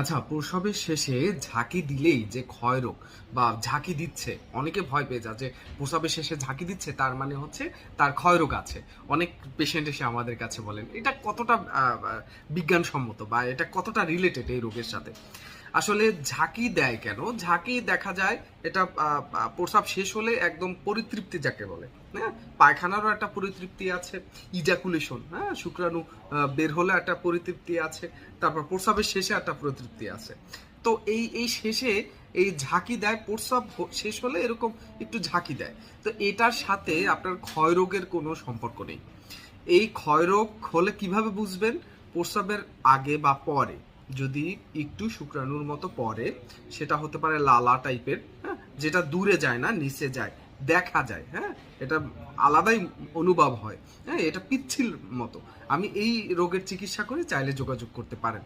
আচ্ছা প্রসবের শেষে ঝাঁকি দিলেই যে ক্ষয় রোগ বা ঝাঁকি দিচ্ছে, অনেকে ভয় পেয়ে যায় যে প্রসবের শেষে ঝাঁকি দিচ্ছে, তার মানে হচ্ছে তার ক্ষয় রোগ আছে। অনেক পেশেন্ট এসে আমাদের কাছে বলেন, এটা কতটা বিজ্ঞানসম্মত বা এটা কতটা রিলেটেড এই রোগের সাথে? আসলে ঝাঁকি দেয় কেন? ঝাঁকি দেখা যায়, এটা প্রস্রাব শেষ হলে একদম পরিতৃপ্তি যাকে বলে হ্যাঁ? পায়খানারও একটা পরিতৃপ্তি আছে ইজাকুলেশন হ্যাঁ? শুক্রাণু বের হলে একটা পরিতৃপ্তি আছে, তারপর প্রস্রাবের শেষে একটা পরিতৃপ্তি আছে। তো এই এই শেষে এই ঝাঁকি দেয়, প্রস্রাব শেষ হলে এরকম একটু ঝাঁকি দেয়। তো এটার সাথে আপনার ক্ষয় রোগের কোনো সম্পর্ক নেই। এই ক্ষয়রোগ হলে কীভাবে বুঝবেন? প্রস্রাবের আগে বা পরে। যদি একটু শুক্রাণুর মতো পরে সেটা হতে পারে লালা টাইপের হ্যাঁ যেটা দূরে যায় না, নিচে যায়, দেখা যায় হ্যাঁ এটা আলাদাই অনুভব হয় হ্যাঁ এটা পিচ্ছিল মতো। আমি এই রোগের চিকিৎসা করে চাইলে যোগাযোগ করতে পারেন।